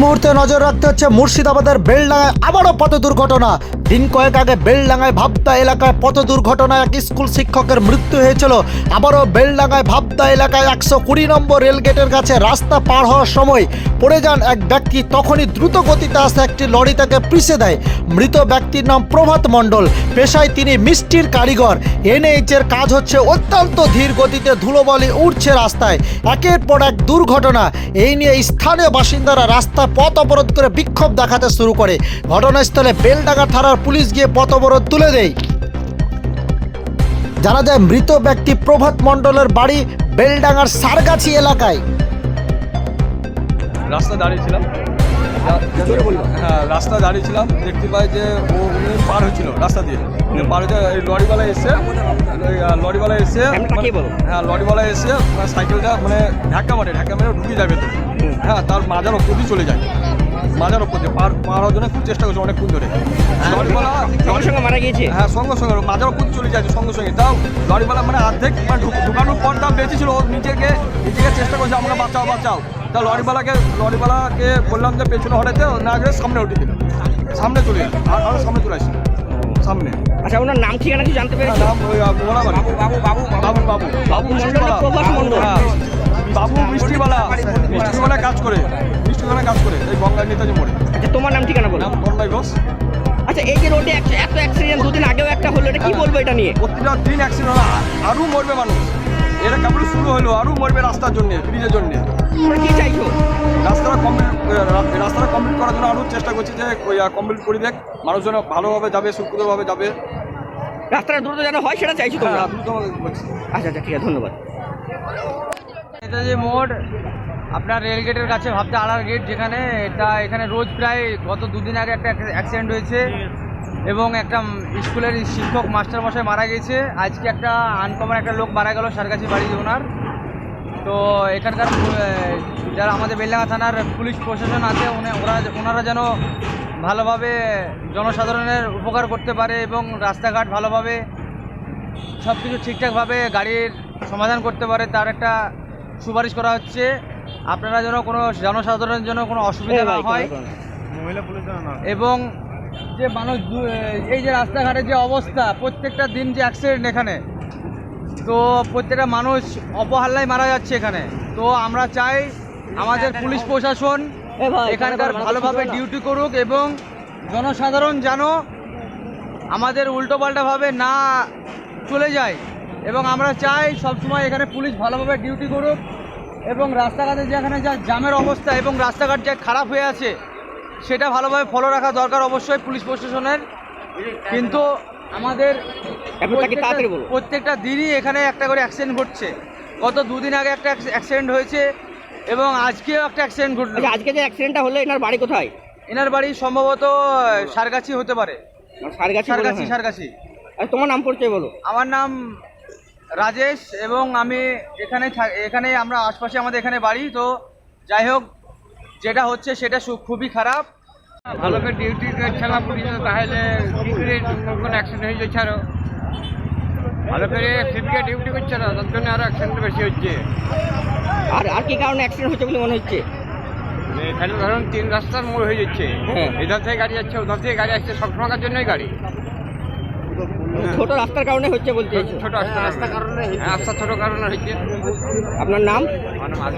মুহূর্তে নজর রাখতে হচ্ছে মুর্শিদাবাদের বেলডাঙ্গায় আবারও পথ দুর্ঘটনা। দিন কয়েক আগে বেলডাঙ্গায় ভাবদা এলাকায় পথ দুর্ঘটনায় এক স্কুল শিক্ষকের মৃত্যু হয়েছিল। আবারও বেলডাঙ্গায় ভাবদা এলাকায় একশো কুড়ি নম্বর রেলগেটের কাছে রাস্তা পার হওয়ার সময় পড়ে যান এক ব্যক্তি। তখনই দ্রুত গতিতে আসা একটি লরি তাকে পিষে দেয়। মৃত ব্যক্তির নাম প্রভাত মণ্ডল। পেশায় তিনি মিষ্টির কারিগর। এনএইচ এর কাজ হচ্ছে অত্যন্ত ধীর গতিতে ধুলোবালি উঠছে রাস্তায়। একের পর এক দুর্ঘটনা। এই নিয়ে স্থানীয় বাসিন্দারা রাস্তা পথ অবরোধ করে বিক্ষোভ দেখাতে শুরু করে। ঘটনাস্থলে বেলডাঙ্গা থানার পুলিশ গিয়ে পথ অবরোধ তুলে দেয়। জানা যায়, মৃত ব্যক্তি প্রভাত মণ্ডলের বাড়ি বেলডাঙ্গার সারগাছি এলাকায়। রাস্তা দাঁড়িয়েছিলাম রাস্তা দাঁড়িয়েছিলাম দেখতে পাই যে ও পার হচ্ছিল রাস্তা দিয়ে। পার হচ্ছে লরিওয়ালা এসে লরিওয়ালা এসে হ্যাঁ লরিওয়ালা এসে মানে সাইকেলটা মানে ঢাকা মারে ঢাকা মেরে ঢুকে যাবে তো হ্যাঁ তার মাজার ওপর দিয়ে চলে যায়। মাজার ওপর দিয়ে পার পার হওয়ার জন্য খুব চেষ্টা করছে অনেকক্ষণ ধরে। লরিওয়ালা সঙ্গে সঙ্গে মারা গিয়েছে? হ্যাঁ সঙ্গে সঙ্গে মাজার উপর চলে যাচ্ছে সঙ্গে সঙ্গে। তাও লরিওয়ালা মানে অর্ধেক মানে ঢুকানোর পর তাও বেঁচেছিল ও নিজেকে নিজেকে চেষ্টা করছে আমাকে বাঁচাও বাঁচাও। তা লরিওয়ালাকে লরিওয়ালাকে বললাম যে পেছনে হটাইতে না গেলে সামনে উঠে দিল। সামনে চলে আর আরও সামনে চলে আসছে সামনে। আচ্ছা ওনার নাম ঠিকানা কি জানতে পেরেছি নাম। বাবু বাবু বাবু বাবু। বাবু। প্রভাস মণ্ডল? হ্যাঁ। বাবু মিষ্টিওয়ালা। মিষ্টিওয়ালা। কাজ করে। মিষ্টিওয়ালা কাজ করে। এই গঙ্গা নেতাজি মোড়ে। আচ্ছা তোমার নাম ঠিকানা বলো। নাম ঘোষ। আচ্ছা এই যে রোডে এত অ্যাক্সিডেন্ট দুদিন আগেও একটা হলো এটা কি বলব এটা নিয়ে? প্রতিটা দিন অ্যাক্সিডেন্ট হলো। আরও মরবে মানুষ। এটা কেবল শুরু হলো আরও মরবে রাস্তার জন্য ব্রিজের জন্য। কি চাইছো? রাস্তাটা কমপ্লিট রাস্তাটা কমপ্লিট করার জন্য আরও চেষ্টা করছি যে কমপ্লিট করে দেখ। মানুষ যেন ভালোভাবে যাবে সুরক্ষিতভাবে যাবে। রাস্তাটা দ্রুত যেন হয় সেটা চাইছো তোমরা? হ্যাঁ, আচ্ছা আচ্ছা ঠিক আছে ধন্যবাদ। নেতাজি মোড় আপনার রেলগেটের কাছে ভাবতে আড়ার গেট যেখানে এটা এখানে রোজ প্রায় গত দুদিন আগে একটা অ্যাক্সিডেন্ট হয়েছে। এবং একটা স্কুলের শিক্ষক মাস্টার মশাই মারা গেছে। আজকে একটা আনকমন একটা লোক মারা গেল সারগাছি বাড়ি ওনার। তো এখানকার যারা আমাদের বেলডাঙ্গা থানার পুলিশ প্রশাসন আছে উনি- ওরা ওনারা যেন ভালোভাবে জনসাধারণের উপকার করতে পারে এবং রাস্তাঘাট ভালোভাবে সব কিছু ঠিকঠাকভাবে গাড়ির সমাধান করতে পারে তার একটা সুপারিশ করা হচ্ছে। আপনারা যেন কোনো জনসাধারণের জন্য কোনো অসুবিধা না হয়। এবং যে মানুষ এই যে রাস্তাঘাটের যে অবস্থা প্রত্যেকটা দিন যে অ্যাক্সিডেন্ট এখানে তো প্রত্যেকটা মানুষ অপহাল্লায় মারা যাচ্ছে এখানে। তো আমরা চাই আমাদের পুলিশ প্রশাসন এখানকার ভালোভাবে ডিউটি করুক এবং জনসাধারণ যেন আমাদের উল্টোপাল্টাভাবে না চলে যায়। এবং আমরা চাই সবসময় এখানে পুলিশ ভালোভাবে ডিউটি করুক এবং রাস্তাঘাটে যেখানে যা জামের অবস্থা এবং রাস্তাঘাট যা খারাপ হয়ে আছে সেটা ভালোভাবে ফলো রাখা দরকার অবশ্যই পুলিশ প্রশাসনের। কিন্তু আমাদের। প্রত্যেকটা দিনই এখানে একটা করে অ্যাক্সিডেন্ট ঘটছে। গত দুদিন আগে একটা অ্যাক্সিডেন্ট হয়েছে এবং আজকেও একটা অ্যাক্সিডেন্ট ঘটলো। আচ্ছা আজকে যে অ্যাক্সিডেন্টটা হলো এনার বাড়ি কোথায়? এনার বাড়ি সম্ভবত সারগাছি হতে পারে। সারগাছি বলে, সারগাছি হ্যাঁ। সারগাছি। আর তোমার নাম পরিচয় বলো। আমার নাম রাজেশ এবং আমি এখানে এখানে আমরা আশপাশে আমাদের এখানে বাড়ি। তো যাই হোক যেটা হচ্ছে সেটা খুবই খারাপ। ভালো করে ডিউটি না পুলিশ তাহলে কি করে কোনো অ্যাক্সিডেন্ট হয়ে যাচ্ছে আরও। ভালো করে শিফটকে ডিউটি করছে না তার জন্য আরও অ্যাক্সিডেন্ট বেশি হচ্ছে। আর আর কি কারণে অ্যাক্সিডেন্ট হচ্ছে বলে মনে হচ্ছে? এখানে ধরুন তিন রাস্তার মোড় হয়ে যাচ্ছে। হ্যাঁ। এধার থেকে গাড়ি যাচ্ছে ওধার থেকে গাড়ি আসছে সব সময়কার জন্যই গাড়ি? ছোট রাস্তার কারণে হচ্ছে বলতে। ছোট রাস্তা রাস্তা কারণে রাস্তা ছোট কারণে হচ্ছে। আপনার নাম? আমার নাম।